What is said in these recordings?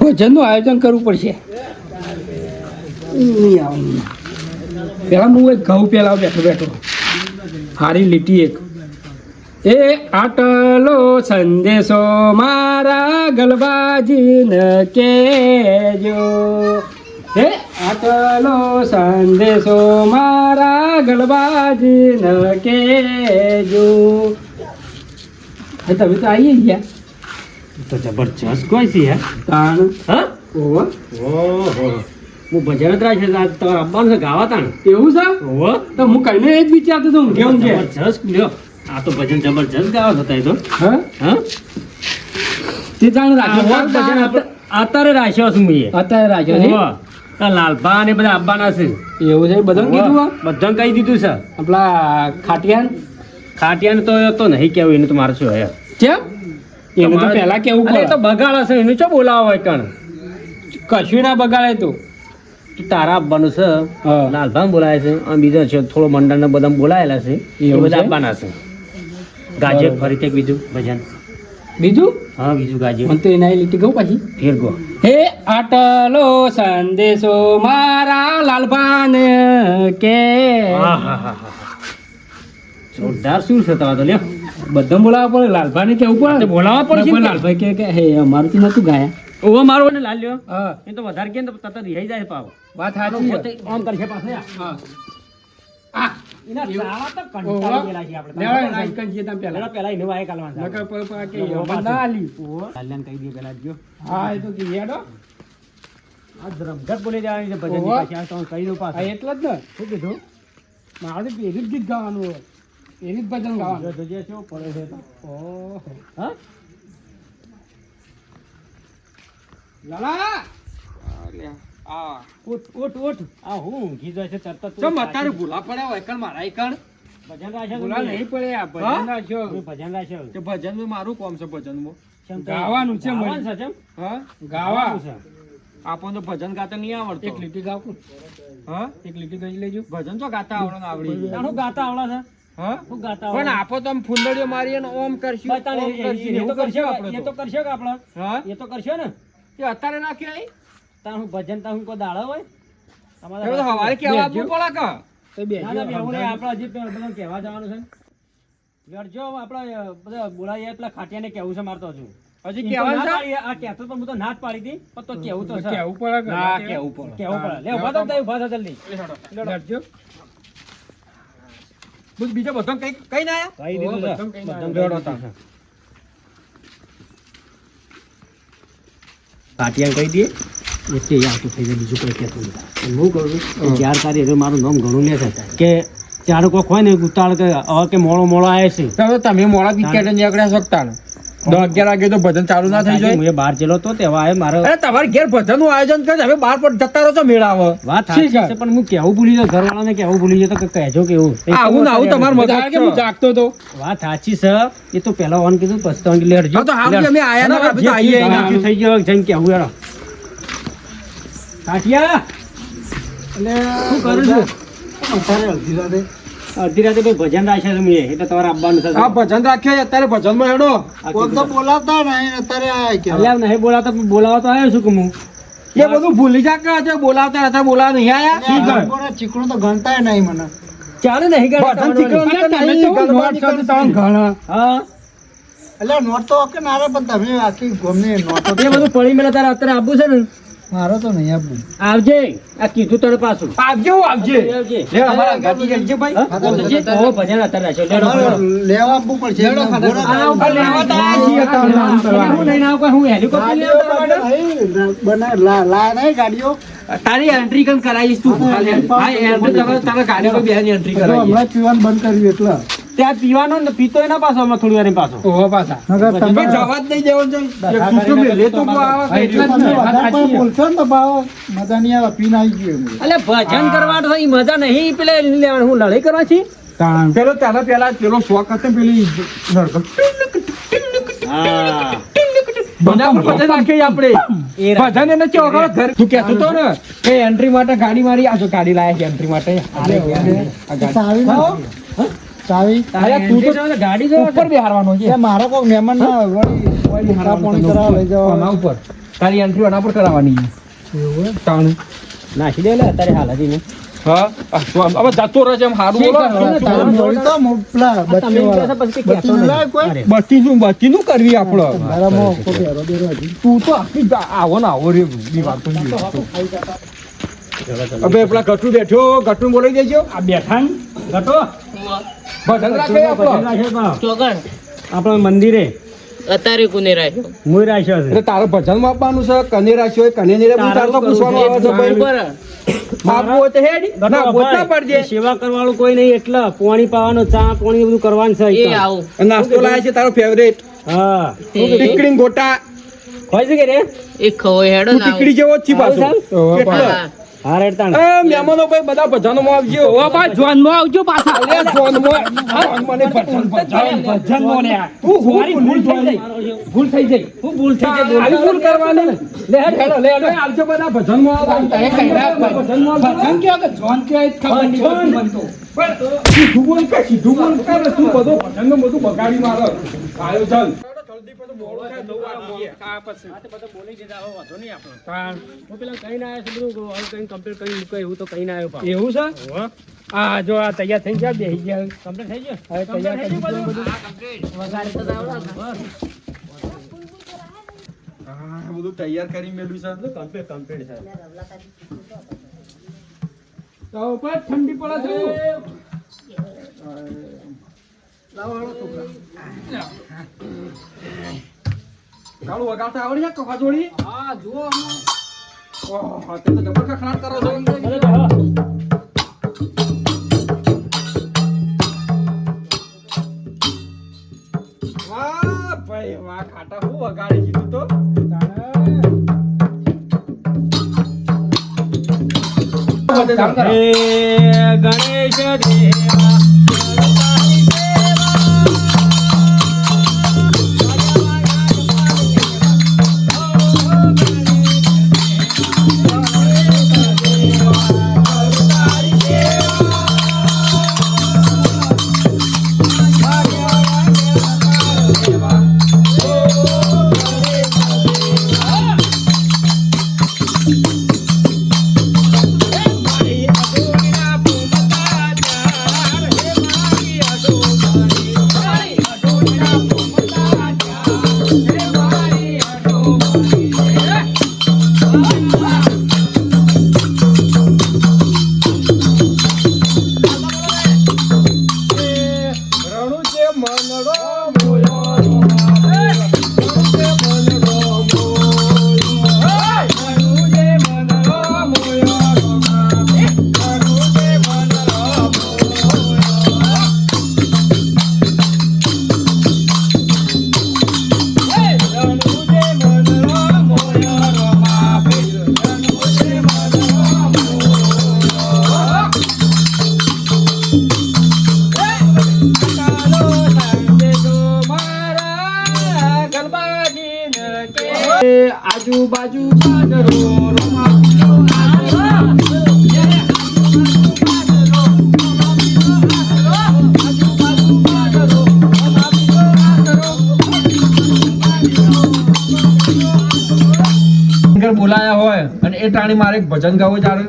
ભજનનું આયોજન કરવું પડશે. આવે. હું એક ઘઉં પેલા બેઠો બેઠો. હારી લીટી એક. એ આટલો સંદેશો મારા ગલબાજીને કેજો. હે? આટલો સંદેશો મારા ગલબાજીને કેજો. હે તમે તો આવી ગયા. તો જબરજસ્ત કોઈ છે યાર તાણ. હા? ઓહો. ઓહો. હું ભજન જ રાખે તમારા આવવાનું છે ગાવા તાણ. એવું છે? ઓહો. તો હું કઈને એ જ વિચારતો હતો કેવું કે જબરજસ્ત લ્યો. આ તો ભજન જબરજસ્ત ગાવા હતા એ તો. હા? હા? તે જાણ રાખ્યો. ભજન અત્યારે રાખ્યો છું મેં અત્યારે રાખ્યો છે? લાલભા અને બધા આવવાના છે. એવું છે? બધા કીધું બધા કહી દીધું છે. આપલા ખાટિયાન? ખાટિયાને તો તો નહીં કેવું એને તો મારે શું હે? કેમ? એને તો પહેલા કેવું પડે તો બગાડ હશે એનું ચો બોલાવો હોય કણ? કશું ના બગાડે તું. તારા આપવાનું છે હા. લાલભાન બોલાય છે અને બીજા છે થોડો મંડળને બધા બોલાયેલા છે એ બધા? આપવાના છે. ગાજર ફરી એક બીજું ભજન. બીજું? હા બીજું ગાજર મને તો એના લીટી ગયું પછી. ફેર ગો. હે આટલો સંદેશો મારા લાલભાને કે? જોરદાર શું છે તમારે લ્યો. બધા બોલાવવા પડે. લાલભાઈ કેવું પડે? બોલાવવા પડે લાલભાઈ કે હે થી નતું ગાયા. ઓવા મારો ને લાલ લ્યો. હા. એ તો વધારે કે તો તરત રિહાઈ જાય પાવ વાત સાચી છે. ઓમ કરશે પાછો હા. આ એના ચાળા તો કંટાળી ગયેલા છીએ આપણે. લેવાય ને આઈકન છે ત્યાં પહેલા પેલા. પેલા વાય કાલવાના નકર પર પર કે ઓહો, મને ના આલી. કહી દઈએ પેલા જો હા એ તો કે હેડો. આ રમઝટ બોલી જવાની છે ભજનની ઓહો. પાછી. આ તો કહી દઉં હા એટલે જ ને? શું કીધું? મારે પેલી જ ગીત ગાવાનું હોય. પેલી જ ભજન જો ગાવાનું કેવો પડે છે. ઓહો. હા? લાલા! આ ઉઠ, ઉઠ, ઉઠ. આ હું ઊંઘી જાય છે તરત ચમ અત્યારે ભૂલા પડ્યા હોય કણ મારા એકણ? ભજન રાખ્યો ભૂલા નહીં પડે આ ભજન રાખ્યો ભજન રાખ્યો. કે ભજનમાં મારું કોમ છે ભજનમાં. તો- ગાવાનું છે મને. છે ચમ? હા? ગાવાનું છે. આપણને તો ભજન ગાતા નહીં એક આવડતું લીટી ગાવ. હા? એક લીટી ગઈ લેજો. ભજન તો ગાતા આવડે આવડી. ગાતા આવડે છે? હા? પણ આપો તો ફૂંદડીઓ મારીએ ને ઓમ કરશું ઓમ કરશું એ- એ તો કરશે કરશું આપણે એ તો તો. કરશે કે આપણે? હા? એ તો કરશે ને? કે અત્યારે ના કહેવાય તારું ભજન તારું કોઈ દાડો હોય? તમારે તો હવારે કેવા આપવું પડે કે. તો બે ના, ના, બેહું આપણે હજી પે- કહેવા જવાનું છે. મારતો વેરજો, આપણે બધા બોલાવીએ પેલા ખાટિયાને કહેવું છે મારે હજુ. હજી એમ તો કહેવાનું ના છે? પાડી, આ કહેતો પણ હું તો ના જ પાડી હતી, પણ તો કેવું તો કેવું પડે ના કેવું પડે કેવું પડે. લે, ઊભા થા, તઈ થા જલ્દી. બીજો બધો કઈ કઈ ના આયા? કહી દીધું છે. બધાને કહી યાર તું થઈ જાય બીજું કોઈ કહેતું નથી. હું કહું છું કે તારી હવે મારું નામ ઘણું ને થતા કે ચાર કોક હોય ને ઉતાળ કે હવે કે મોડો મોડો આવે છે. મોડા બી મોડા પિકેટ નીકળ્યા શકતા ને દસ અગિયાર વાગે તો ભજન ચાલુ ના થઈ જાય. હું બહાર ચેલો તો તેવા આવે મારે અરે તમારે ઘેર ભજનનું આયોજન કરે હવે બાર પર જતા રહો છો મેળાવ વાત ઠીક છે. પણ હું કેવું ભૂલી ગયો ઘરવાળાને કેવું ભૂલી ગયો તો કહેજો કેવું આવું ને આવું તમારે મગજ કે હું જાગતો તો વાત સાચી છે એ તો પેલા ઓન કીધું પછી તો લેડજો. તો હારું અમે આયા ના, આપણે તો આઈએ થઈ ગયો જઈને કેવું હેડો. કાઠિયા એટલે શું કરું છું? અડધી રાતે ભાઈ ભજન રાખ્યા છે મેં એટલે તમારે આવવાનું થશે. હા ભજન રાખ્યો છે, અત્યારે ભજનમાં હેડો કીધું. બોલાવતા નહીં અત્યારે કે. નહીં બોલાવતા બોલાવતો આવ્યો છું કે હું. એ બધું ભૂલી જા કે બોલાવતા હતા બોલાવા નહીં આયા? ચીકણું તો ગણતા નહીં મને. ચાલે નહીં ભજન ચીકણું ગાડી તમે તો ગણવા નીકળતા. હા. એટલે નોટ તો કે નારે પણ તમે આખી ગમે નોટો એ બધું પડી મેલે તારે અત્યારે આપવું છે ને. મારો તો નહીં આપવું આવજે. આ કીધું તારે પાછું. આવજો આવજે. લે અમારા ગાડી જજે ભાઈ. ઓ, ભજન અત્યારે છે. લેવા આપવું પડશે. આ ઉપર લેવા તો આ છીએ તમને. હું લઈને આવું હું હેલિકોપ્ટર લેવા માટે? લા લાયા નહીં ગાડીઓ? તારી એન્ટ્રી કન કરાવીશ તું. હા એન્ટ્રી તમે તારા ગાડી પર એન્ટ્રી તો હમણાં પીવાનું બંધ કર્યું એટલે. ત્યાં પીવાનો ને પીતો એના પાછો હમણાં થોડી વાર પાછો. ઓહો પાછા. તમે જવા જ નહીં દેવો જોઈએ એક તો આવે એટલે બોલશો ને તો ભાવ મજા નહીં આવે પીને આવી ગયો એટલે ભજન કરવા તો મજા નહીં પેલે લેવાનું હું લડાઈ કરવા છી પેલો તેના પેલા પેલો શોખ હતો પેલી નડકમ. હા એના પર ભજન રાખીએ આપણે. એ રાખ. ભજન એને કેવો ખબર? ઘર તું કહેતો તો ને કે એન્ટ્રી માટે ગાડી મારી આ જો ગાડી લાયા છે એન્ટ્રી માટે. ચાવી અરે તું તો ગાડી જો ઉપર બેહારવાનો છે. એ કોક મહેમાન ના વળી વળી ચા પાણી લઈ જવા. આના ઉપર. તારી એન્ટ્રી આના પર કરાવવાની એવું તાણ. નાખી દે લે અત્યારે હાલ હજી ને હા? આ તો આમ- હવે જતો રહે છે એમ હારું બોલો. તો મો- બત્તી તમે વાળા. કહેશો પછી કહેશો બત્તી નહીં. લાય કોઈ? અરે, બત્તી શું બત્તી નું કરવી આપડે. તું તો આખી આવો ને આવો રે વાત. હવે પેલા ગટુ બેઠો ગટુ બોલાવી દેજો. આ બેઠા ગટો? ભજન રાખે આપણો ભજન રાખ્યો તો. ચોગણ. આપણો મંદિરે. અત્યારે કોને રાખ્યો? મુઈ રાખ્યો છે. તારે ભજન આપવાનું છે કને રાખ્યો હોય કને નહીં રાખ્યું, તારે તો પૂછવાનું આવે છે ભાઈ. ઉપર તો હેડ. ના હોય તો ના ભાઈ, પાડજે. સેવા કરવાનું કોઈ નહીં એટલે પોણી પાવાનું ચા પોણી બધું કરવાનું છે એ. નાસ્તો લાવે છે તારો ફેવરેટ હા. ટીકડી ગોટા. હોય છે કે રે? એક ખવાય હેડો તું ટીકડી જેવો જ છે પાછો. આવું મહેમાનો ભાઈ બધા ભજનો માં આવજો. ઓ ભાઈ જોનમાં આવજો પાછા. અરે જોનમાં જોનમાં ને ભજન ભજન ભજન નો ને તું મારી ભૂલ થઈ જાય ભૂલ થઈ જાય હું ભૂલ થઈ ગઈ, આવી ભૂલ કરવાની લે હેડો લે હેડો આવજો બધા ભજનમાં આવજો ભજનમાં ભજન કે જોન કે ખબર નહીં પડતી પણ સીધું બોલ કે સીધું બોલ કે તું બધો ભજનનું બધું બગાડી મારો. આયોજન. થાય. આ તો બધું બોલી દીધા, હવે વાંધો નહીં આપણો. હું પેલા કહીને આવ્યો છું બધું, હવે કંઈ complete કરી મૂકો એવું તો કહીને આવ્યો. એવું છે. આ જો આ તૈયાર થઈ ગયા બેસી ગયા Complete થઈ ગયું? હવે તૈયાર થઈ ગયું દીધું બધું? વઘારી તો આવડે બધું તૈયાર કરી મેલ્યું છે complete, complete છે. ઠંડી પડે છે કાળું વગાડતા આવડી છે કફા જોડી હા જુઓ ઓહો તે તો જબર ખખડાટ કરો છો. વાહ ભાઈ વાહ ખાટા હું વગાડી કીધું તો? ગણેશ દેવા. આજુબાજુ બાજરો બોલાયા હોય અને એ ટાણી મારે ભજન ગાવું જાણે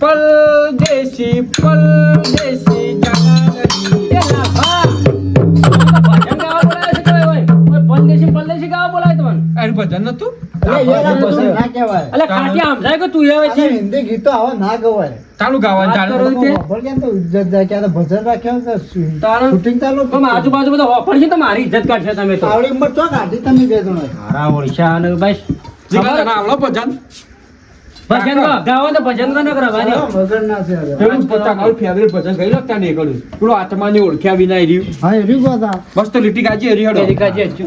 પરદેશી પરદેશી જાનકી અલા કાટિયા સમજાય કે તું હવે છે? હિન્દી ગીતો આવા ના ગવાય. ચાલુ ગાવાનું ચાલુ કેમ તો ઇજ્જત જાય? ક્યારે ભજન રાખ્યા છે તારણ? શૂટિંગ ચાલુ પણ આજુબાજુ બધા ઓફર છે તો મારી ઇજ્જત કાઢશે તમે તો. આવડી ઉંમર તો કાઢી તમે બે જણા મારા ઓળશા અને બસ જીગા તને આવડો ભજન? ભજન ગાવો તો ભજન તો ન કરવા ના છે હવે. પોતા મારું ફેવરેટ ભજન કઈ લખતા નહીં કર્યું પેલું આત્માને ઓળખ્યા વિના એ રહ્યું. હા લીટી ગાજી હરી હડો તેરી કાજે હજુ.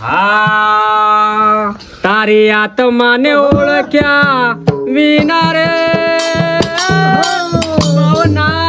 હા. તારી આત્માને ઓળખ્યા વિના રે. પવના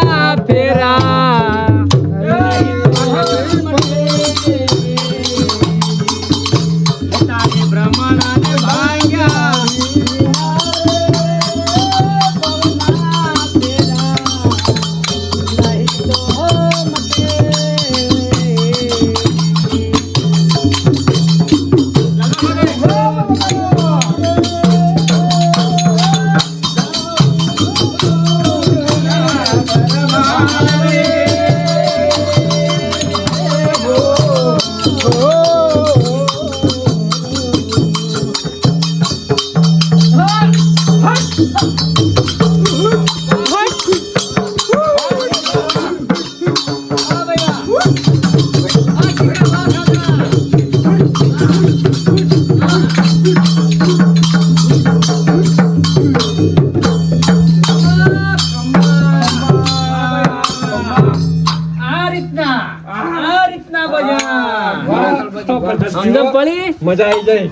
પડી? મજા આવી જાય.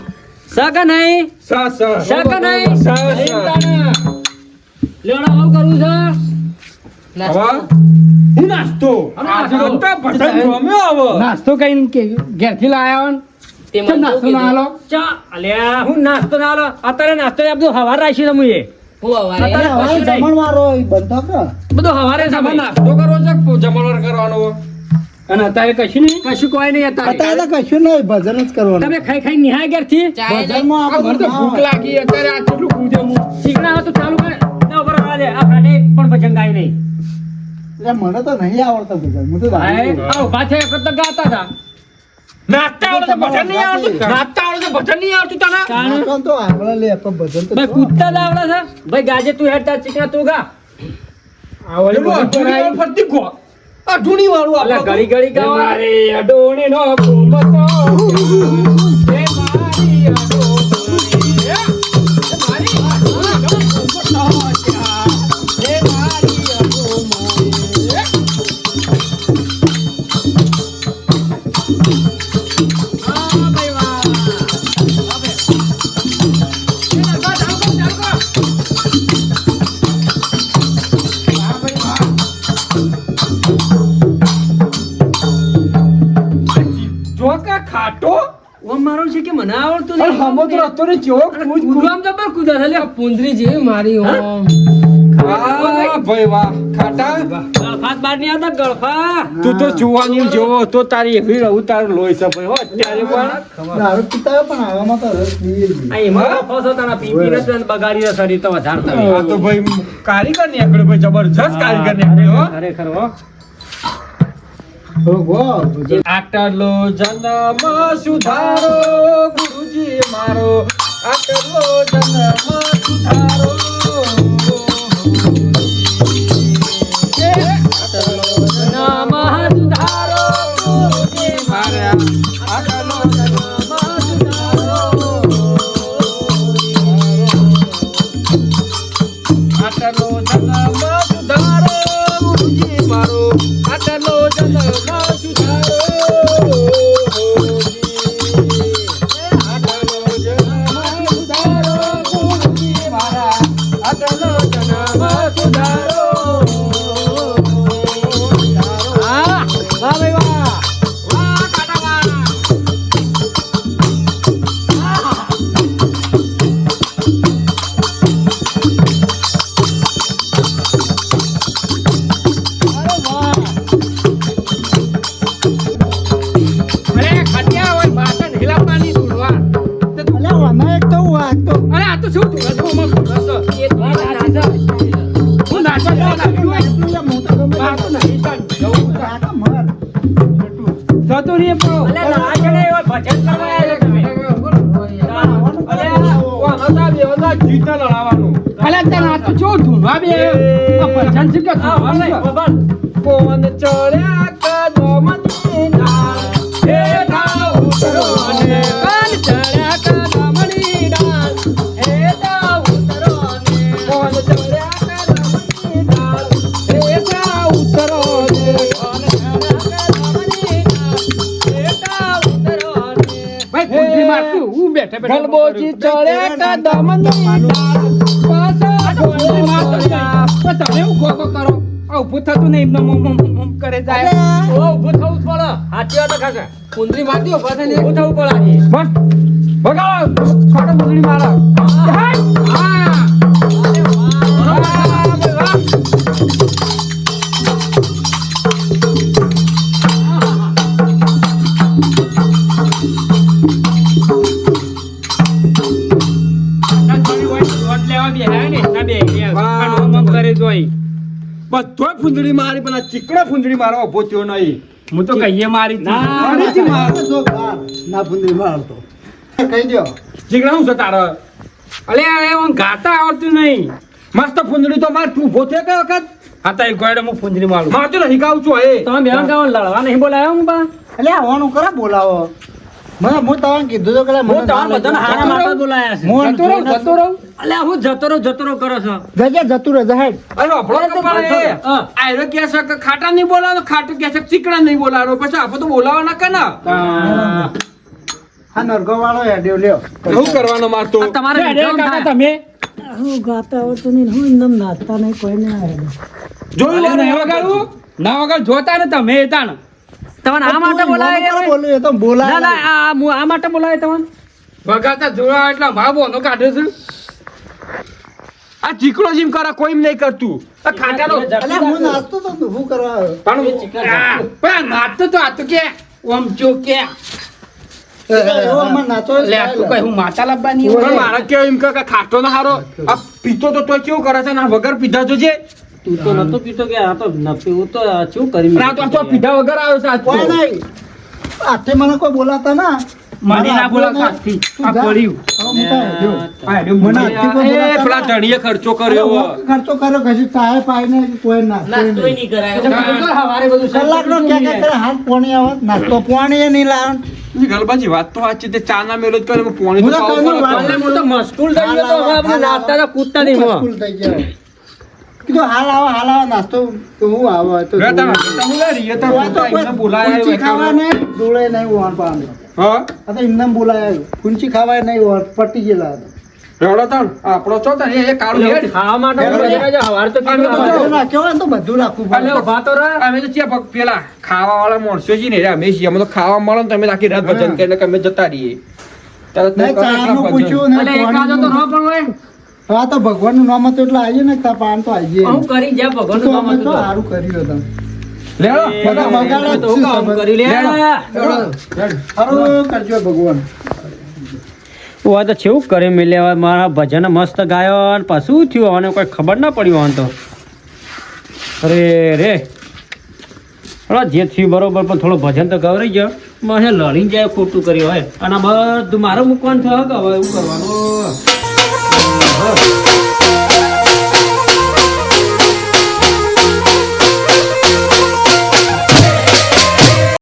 સક નહીં? સા સા સક નહીં? સા, સા. રીતના. લેવડા આવું કરવું છે? નાસ્તો. કઈ ઘેરથી લાયા ને? તે કેમ મને નાસ્તો ના કીધું? અલ્યા હું નાસ્તો ના આલો. અત્યારે નાસ્તો બધું હવાર રાખ્યું તમે એ. બંધો હવારે નાસ્તો કરવો છે જમણવાર કરવાનો અને અત્યારે કશું નહીં કશું કોઈ નહીં અત્યારે. કશું નહીં ભજન જ કરવાનું. તમે ખાઈ ખાઈ નિહાય ઘેરથી. થી ભજનમાં મને તો ભૂખ લાગી અત્યારે આ કેટલું પૂજે હું. શીખના તો ચાલુ કરે. તો ઉપર આ લે. આ ખાને એક પણ ભજન ગાય નહીં. એટલે મને તો નહીં આવડતો ભજન. હું તો. આ ઊભા થયા વખત તો ગાતા હતા. નાસ્તા આવડે ભજન નહીં આવડતું. નાસ્તા આવડે ભજન નહીં આવડતું તને. કારણ તો આગળ લે પણ ભજન તો ભાઈ કૂદતા જ આવડે છે. ભાઈ ગાજે તું હેડતા ચીકણા તું ગા. આવડે ફરતી ગો. અઢૂરી વાળું આપણે ઘડી ઘડી ગાવા. રે અઢુણી નો તો રસ્તો ને ચો કૂદવામાં જબર કૂદા છે. લે પુંદરી જેવી મારી ઓમ. આ ભાઈ વાહ ખાટા. ગળફાત બાર નહીં આવતા ગળફા. તું તો જુવાની જોવો તો તારી એવી રહું તારું લોહી છે ભાઈ હો ત્યારે પણ. દારૂ પીતા પણ આવામાં તો રસ પીએ આ એમાં ગળફો તારા પીપી ને બગાડી શરીર તો વધારતા તો ભાઈ કારીગર ને આગળ ભાઈ જબરજસ્ત કારીગર ને આગળ હો. ખરેખર હો. આટલો જન્મ સુધારો ગુરુજી મારો. આટલો જન્મ સુધારો. ઢૂંઢવા બે ભજન છે કે ભાઈ? બાબા. કોણ ચડ્યા કદમની ડાળ હેઠા ઉતરો ને કાન ચડ્યા કદમની ડાળ, હેઠા ઉતરો ને. કોણ ચડ્યા કદમની ડાળ હેઠા ઉતરો ને કોણ ચડ્યા કદમની ડાળ, હેઠા ઉતરો ને. ભાઈ કુંડલી મારતું હું બેઠે બેઠે ગલબોજી ચડ્યા કદમની ડાળ પાછા તમે ખો કરો. આ ઊભું થતું નહીં એમને મમ મમ મમ કરે જાય. ઓ, ઊભું થવું જ પડે. હાથી વાત કાકા. કુંડલી મારતી ઊભા થઈને ઊભું થવું પડે. ભગવાન બસ. ભગાવો. ખોટો કુંડલી મારો હા. હા. બધોય ફૂંદડી મારી પણ આ ચીકણો ફૂંદડી મારો ઊભો થયો નહીં. હું તો કહીએ મારી. ના. ના ફુંદરી મારતો કહી દો ચીકણા શું છે તારો? અલે અરે હું ગાતા આવડતું નહીં. મસ્ત ફૂંદડી તો માર તું ઊભો થયો કઈ વખત? હા તો એક ગોળે હું ફૂંદડી મારું. માર તો નહીં ગાઉં છું એ. તમે બેન ગાવ લડવા નહીં બોલાયો હું બા. અલે આવવાનું કરે બોલાવો. મને હું તમને કીધું તો કે હું ના બધાને હારા જાઓ. બોલાયા છે. મોહન જતો રહું જતો રહું. અલ્યા હું જતો રહું જતો રહું કરો છો. જજે જતું રહે જહેડ અરે અભળો તો પણ આયરો કહે છે કે ખાટા નહીં બોલાવો ખાટું કહે છે કે ચીકણા નહીં બોલાવો. પછી આપણે તો બોલાવાના કે ના. આ નરગો વાળો હેડ્યો લ્યો. શું કરવાનો માર તો? તમારે. તમે. હું ગાતા આવડતું નહીં હું એમ નાચતા નહીં કોઈ જોયું ના વગાડવું ના વગાડ જોતા ને તમે એ તાણ. તમને આ માટે બોલાવે છે? બોલ્યું એ તો ના ના આ માટે બોલાવે તમને વગાતા જોવા એટલા મારા નો કાઢે છે? આ ચીકણો જીમ કરે કોઈ નહીં કરતું. આ ખાટાનો અલે હું નાસ્તો તો હું કરવા? પણ પણ નાસ્તો તો આ તો કે ઓમ ચો કે. મારા કેવું એમ કે ખાટો ના હારો. આ પીતો તો તોય કેવું કરે છે? ને આ વગર પીધા જોજે તું તો નતો પીતો કે આ તો નથી હું તો શું કરી આ તો આ તો પીધા વગર આવ્યો છે આજ કોઈ નહીં. આતે મને કોઈ બોલાતા ના. મને ના બોલાતા સાથી આ પડ્યું આજથી ખર્ચો કર્યો ખર્ચો કર્યો કશું ચાય પાય ને કોઈ નાસ્તો ક્યાં કરે હાથ પોણી આવે. નાસ્તો પોણી નહીં લાવે. ગલબાજી વાત તો સાચી તે ચા ના મેલો જ કરે પોણી તો. છું, મસ્કૂલ થઈ ગયો આપણે નાસ્તા કૂદતા નહીં. થઈ કીધું હાલ આવો હાલ આવો નાસ્તો હું આવો. તો રે તારા બેટા હું લે રીએ તાર આ તો પોતા એમને કોઈ બોલાયા ફૂંચી હોય ખાવા. એકાવન. ને ડોળે નહીં વહાણ પામે હા? તો એમને બોલાયા ફૂંચી ખાવાય નહીં વહાણ પટી ગયેલા હતા. રેવડો તાણ આપણો ચો તાણ એ એ કાળું હેડ. ખાવા માટે હેડો, છે, તો અમે તો બધું રાખ્યો હોય ને તો બધું રાખવું પડે. અલ્યા ઊભા અમે તો ચિયા પેલા ખાવા વાળા માણસો છે ને અમે છીએ. અમે તો ખાવા મળે ને તમે આખી રાત ભજન કરીને કે અમે જતા રહીએ. પૂછ્યું ને એકાદો તો રહો પણ હોય. હા તો ભગવાનનું નામ હતું એટલે આવીએ ને તા પાન તો આવીએ. હું કરી જા ભગવાનનું નામ હતું. સારું કર્યું હતું. લેવડો, બધા બગાડો તો કામ કરી લે. સારું કરજો ભગવાન. હું તો છેવું કરે મિલે. હવે મારા ભજન મસ્ત ગાયો અને પાછું થયું? અને કોઈ ખબર ના પડી હોય તો. અરે રે હળો જે થયું બરોબર પણ થોડો ભજન તો ગવરાઈ ગયો. મને લડીને જાય ખોટું કર્યું હોય. અને બધું મારો મૂકવાનું થયો કે હવે એવું કરવાનું? Oh.